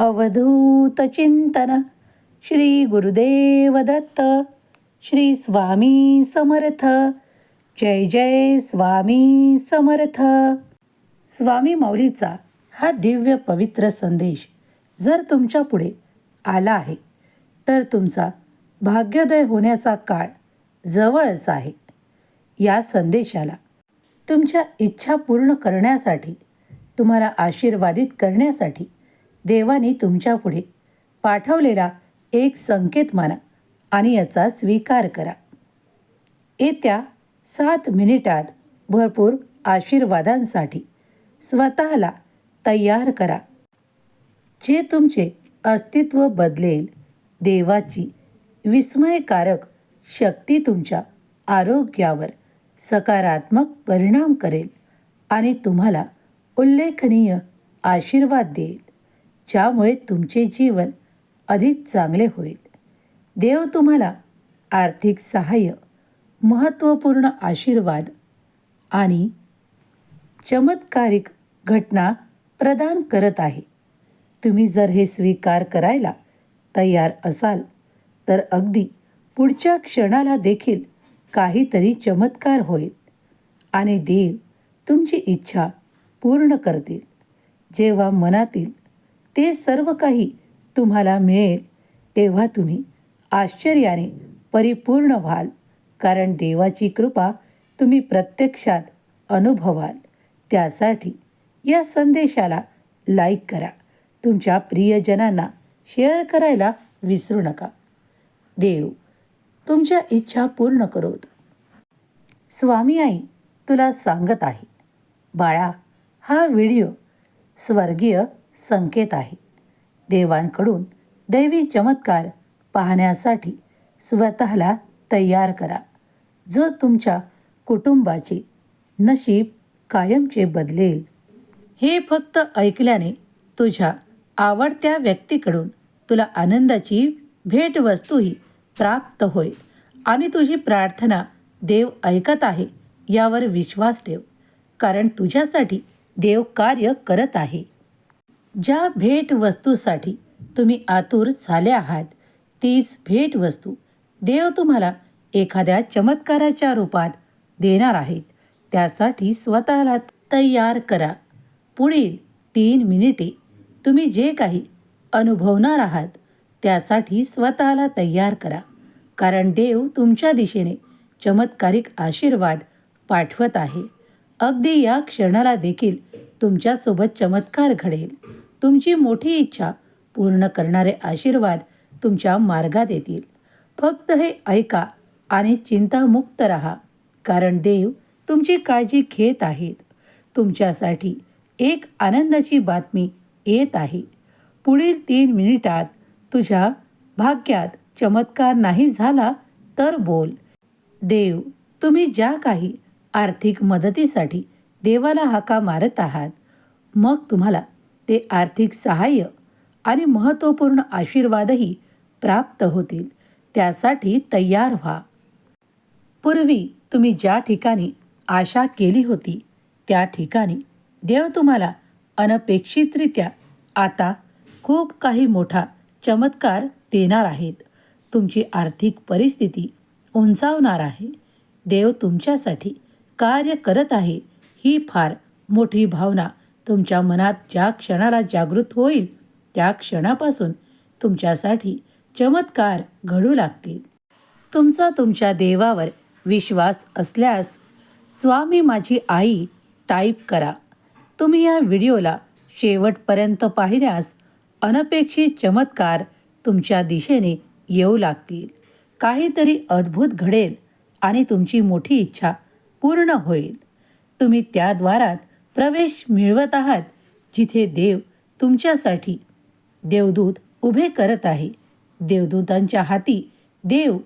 अवधूत चिंतन श्री गुरुदेव दत्त। श्री स्वामी समर्थ। जय जय स्वामी समर्थ। स्वामी माऊलीचा हा दिव्य पवित्र संदेश जर तुमच्यापुढे आला आहे तर तुमचा भाग्योदय होण्याचा काळ जवळच आहे. या संदेशाला तुमच्या इच्छा पूर्ण करण्यासाठी तुम्हाला आशीर्वादित करण्यासाठी देवाने तुमच्यापुढे पाठवलेला एक संकेत माना आणि याचा स्वीकार करा. येत्या सात मिनिटात भरपूर आशीर्वादांसाठी स्वतःला तयार करा. जे तुमचे अस्तित्व बदलेल देवाची विस्मयकारक शक्ती तुमच्या आरोग्यावर सकारात्मक परिणाम करेल आणि तुम्हाला उल्लेखनीय आशीर्वाद देईल. ज्यामुळे तुमचे जीवन अधिक चांगले होईल. देव तुम्हाला आर्थिक सहाय्य महत्त्वपूर्ण आशीर्वाद आणि चमत्कारिक घटना प्रदान करत आहे. तुम्ही जर हे स्वीकार करायला तयार असाल तर अगदी पुढच्या क्षणाला देखील काहीतरी चमत्कार होईल आणि देव तुमची इच्छा पूर्ण करतील. जेव्हा मनातील ते सर्व काही तुम्हाला मिळेल. तेव्हा तुम्ही आश्चर्याने परिपूर्ण व्हाल. कारण देवाची कृपा तुम्ही प्रत्यक्षात अनुभवाल. त्यासाठी या संदेशाला लाईक करा. तुमच्या प्रियजनांना शेअर करायला विसरू नका. देव तुमच्या इच्छा पूर्ण करोत. स्वामी आई तुला सांगत आहे. बाळा हा व्हिडिओ स्वर्गीय संकेत आहे. देवांकडून दैवी चमत्कार पाहण्यासाठी स्वतःला तयार करा. जो तुमच्या कुटुंबाचे नशीब कायमचे बदलेल. हे फक्त ऐकल्याने तुझ्या आवडत्या व्यक्तीकडून तुला आनंदाची भेटवस्तूही प्राप्त होईल आणि तुझी प्रार्थना देव ऐकत आहे यावर विश्वास ठेव. कारण तुझ्यासाठी देव कार्य करत आहे. ज्या भेटवस्तूसाठी तुम्ही आतुर झाले आहात तीच भेटवस्तू देव तुम्हाला एखाद्या चमत्काराच्या रूपात देणार आहेत. त्यासाठी स्वतःला तयार करा. पुढील तीन मिनिटे तुम्ही जे काही अनुभवणार आहात त्यासाठी स्वतःला तयार करा. कारण देव तुमच्या दिशेने चमत्कारिक आशीर्वाद पाठवत आहे. अगदी या क्षणाला देखील तुमच्यासोबत चमत्कार घडेल. तुमची मोठी इच्छा पूर्ण करणारे आशीर्वाद तुमच्या मार्गात येतील. फक्त हे ऐका आणि चिंतामुक्त राहा कारण देव तुमची काळजी घेत आहेत. तुमच्यासाठी एक आनंदाची बातमी येत आहे. पुढील तीन मिनिटात तुझ्या भाग्यात चमत्कार नाही झाला तर बोल. देव तुम्ही ज्या काही आर्थिक मदतीसाठी देवाला हाका मारत आहात मग तुम्हाला ते आर्थिक सहाय्य आणि महत्त्वपूर्ण आशीर्वादही प्राप्त होतील. त्यासाठी तयार व्हा. पूर्वी तुम्ही ज्या ठिकाणी आशा केली होती त्या ठिकाणी देव तुम्हाला अनपेक्षितरित्या आता खूप काही मोठा चमत्कार देणार आहेत. तुमची आर्थिक परिस्थिती उंचावणार आहे. देव तुमच्यासाठी कार्य करत आहे ही फार मोठी भावना तुमच्या मनात ज्या क्षणाला जागृत होईल त्या क्षणापासून तुमच्यासाठी चमत्कार घडू लागतील. तुमचा तुमच्या देवावर विश्वास असल्यास स्वामी माझी आई टाईप करा. तुम्ही या व्हिडिओला शेवटपर्यंत पाहिल्यास अनपेक्षित चमत्कार तुमच्या दिशेने येऊ लागतील. काहीतरी अद्भुत घडेल आणि तुमची मोठी इच्छा पूर्ण होईल. तुम्ही त्या द्वारात प्रवेश मिळवत आहात जिथे देव तुमच्यासाठी देवदूत उभे करत आहे. देवदूतांच्या हाती देव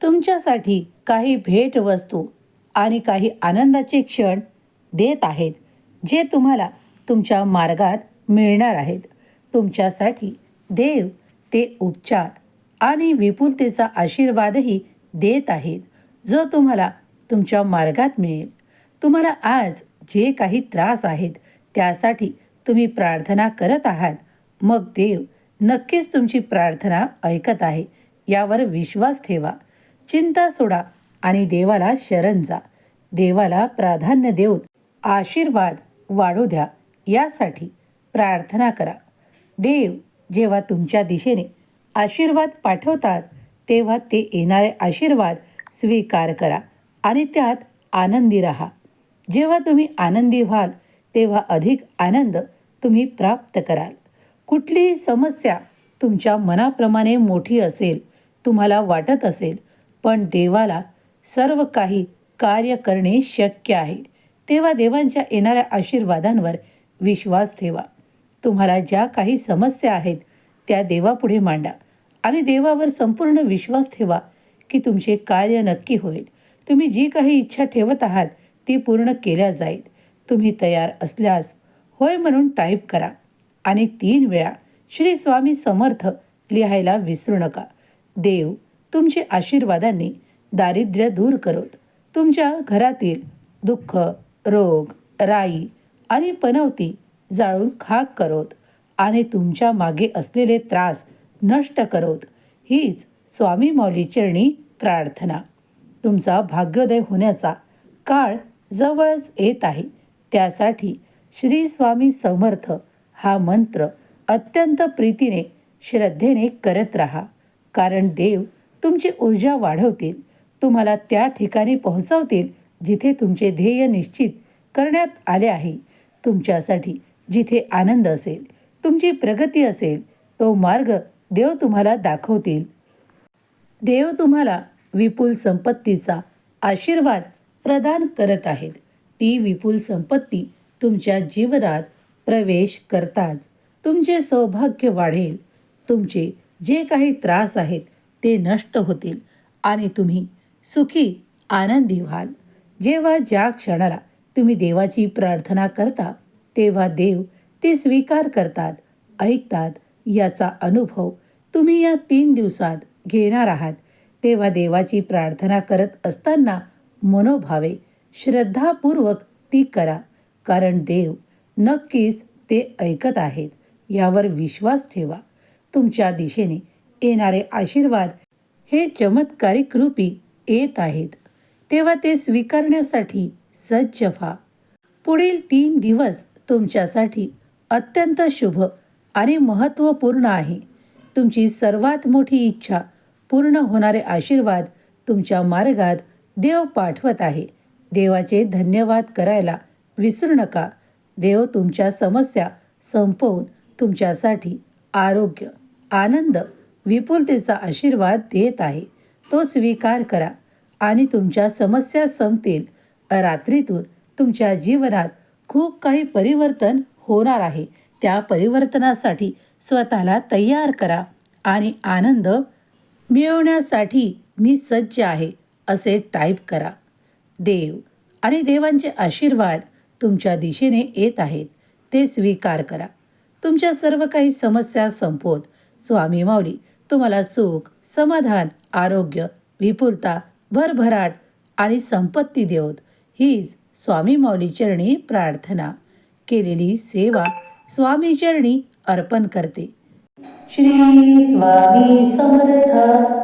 तुमच्यासाठी काही भेटवस्तू आणि काही आनंदाचे क्षण देत आहेत जे तुम्हाला तुमच्या मार्गात मिळणार आहेत. तुमच्यासाठी देव ते उपचार आणि विपुलतेचा आशीर्वादही देत आहेत जो तुम्हाला तुमच्या मार्गात मिळेल. तुम्हाला आज जे काही त्रास आहेत त्यासाठी तुम्ही प्रार्थना करत आहात. मग देव नक्कीच तुमची प्रार्थना ऐकत आहे यावर विश्वास ठेवा. चिंता सोडा आणि देवाला शरण जा. देवाला प्राधान्य देऊन आशीर्वाद वाढू द्या. यासाठी प्रार्थना करा. देव जेव्हा तुमच्या दिशेने आशीर्वाद पाठवतात तेव्हा ते येणारे आशीर्वाद स्वीकार करा आणि त्यात आनंदी रहा. जेव्हा तुम्ही आनंदी व्हाल तेव्हा अधिक आनंद तुम्ही प्राप्त कराल. कुठलीही समस्या तुमच्या मनाप्रमाणे मोठी असेल तुम्हाला वाटत असेल पण देवाला सर्व काही कार्य करणे शक्य आहे. तेव्हा देवांच्या येणाऱ्या आशीर्वादांवर विश्वास ठेवा. तुम्हाला ज्या काही समस्या आहेत त्या देवापुढे मांडा आणि देवावर संपूर्ण विश्वास ठेवा की तुमचे कार्य नक्की होईल. तुम्ही जी काही इच्छा ठेवत आहात ती पूर्ण केल्या जाईल. तुम्ही तयार असल्यास होय म्हणून टाईप करा. आणि तीन वेळा श्री स्वामी समर्थ लिहायला विसरू नका. देव तुमचे आशीर्वादांनी दारिद्र्य दूर करोत. तुमच्या घरातील दुःख रोग राई आणि पनवती जाळून खाक करोत आणि तुमच्या मागे असलेले त्रास नष्ट करोत. हीच स्वामी मौलीचरणी प्रार्थना. तुमचा भाग्योदय होण्याचा काळ जवळच येत आहे. त्यासाठी श्री स्वामी समर्थ हा मंत्र अत्यंत प्रीतीने श्रद्धेने करत राहा. कारण देव तुमची ऊर्जा वाढवतील तुम्हाला त्या ठिकाणी पोहोचवतील जिथे तुमचे ध्येय निश्चित करण्यात आले आहे. तुमच्यासाठी जिथे आनंद असेल तुमची प्रगती असेल तो मार्ग देव तुम्हाला दाखवतील. देव तुम्हाला विपुल संपत्तीचा आशीर्वाद प्रदान करत आहेत. ती विपुल संपत्ती तुमच्या जीवनात प्रवेश करताच तुमचे सौभाग्य वाढेल. तुमचे जे काही त्रास आहेत ते नष्ट होतील आणि तुम्ही सुखी आनंदी व्हाल. जेव्हा ज्या क्षणाला तुम्ही देवाची प्रार्थना करता तेव्हा देव ते स्वीकार करतात ऐकतात. याचा अनुभव तुम्ही या तीन दिवसात घेणार आहात. तेव्हा देवाची प्रार्थना करत असताना मनोभावे श्रद्धापूर्वक ती करा कारण देव नक्कीच ते ऐकत आहेत यावर विश्वास ठेवा. तुमच्या दिशेने येणारे आशीर्वाद हे चमत्कारिक रूपी येत आहेत. तेव्हा ते स्वीकारण्यासाठी सज्ज व्हा. पुढील तीन दिवस तुमच्यासाठी अत्यंत शुभ आणि महत्त्वपूर्ण आहे. तुमची सर्वात मोठी इच्छा पूर्ण होणारे आशीर्वाद तुमच्या मार्गात देव पाठवत आहे. देवाचे धन्यवाद करायला विसरू नका. देव तुमच्या समस्या संपवून तुमच्यासाठी आरोग्य आनंद विपुलतेचा आशीर्वाद देत आहे. तो स्वीकार करा आणि तुमच्या समस्या संपतील. रात्रीतून तुमच्या जीवनात खूप काही परिवर्तन होणार आहे. त्या परिवर्तनासाठी स्वतःला तयार करा आणि आनंद मिळवण्यासाठी मी सज्ज आहे. असे टाईप करा. देव आणि देवांचे आशीर्वाद तुमच्या दिशेने येत आहेत ते स्वीकार करा. तुमच्या सर्व काही समस्या संपवत स्वामी माऊली तुम्हाला सुख समाधान आरोग्य विपुलता भरभराट आणि संपत्ती देवत. हीच स्वामी माऊली चरणी प्रार्थना. केलेली सेवा स्वामी चरणी अर्पण करते. श्री स्वामी समर्थ.